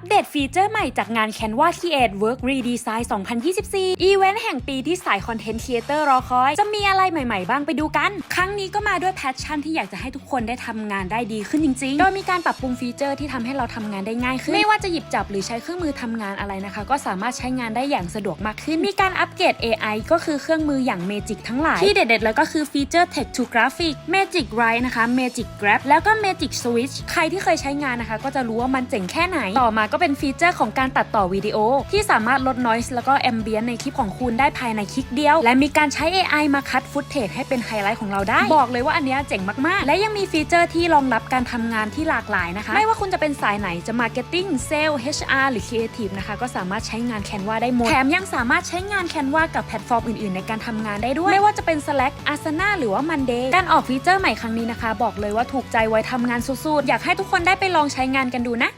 ปเดตฟีเจอร์ใหม่จากงาน Canva Create Work Redesign 2024 อีเวนต์แห่งปีที่สายคอนเทนต์ครีเอเตอร์รอคอย จะมีอะไรใหม่ๆบ้างไปดูกัน ครั้งนี้ก็มาด้วยแพชชั่นที่อยากจะให้ทุกคนได้ทำงานได้ดีขึ้นจริงๆ โดยมีการปรับปรุงฟีเจอร์ที่ทำให้เราทำงานได้ง่ายขึ้น ไม่ว่าจะหยิบจับหรือใช้เครื่องมือทำงานอะไรนะคะ ก็สามารถใช้งานได้อย่างสะดวกมากขึ้น มีการอัปเกรด AI ก็คือเครื่องมืออย่าง Magic ทั้งหลาย ที่เด็ดๆเลยก็คือฟีเจอร์ Text to Graphic Magic Write นะคะ Magic Grab แล้วก็ Magic Switch ใครที่เคยใช้งานนะคะ ก็จะรู้ว่ามันเจ๋งแค่ไหนต่อมาก็เป็นฟีเจอร์ของการตัดต่อวิดีโอ ที่สามารถลด noise แล้วก็ ambient ในคลิปของคุณได้ภายในคลิกเดียว และมีการใช้ AI มาคัดฟุตเทจให้เป็นไฮไลท์ของเราได้ บอกเลยว่าอันนี้เจ๋งมากๆ และยังมีฟีเจอร์ที่รองรับการทำงานที่หลากหลายนะคะ ไม่ว่าคุณจะเป็นสายไหนจะ marketing sales HR หรือ creative นะคะ ก็สามารถใช้งาน Canva ได้หมด แถมยังสามารถใช้งาน Canva กับแพลตฟอร์มอื่นๆ ในการทำงานได้ด้วย ไม่ว่าจะเป็น Slack Asana หรือว่า Monday การออกฟีเจอร์ใหม่ครั้งนี้นะคะ บอกเลยว่าถูกใจไว้ทำงานสุดๆอยากให้ทุกคนได้ไปลองใช้งานกันดูนะ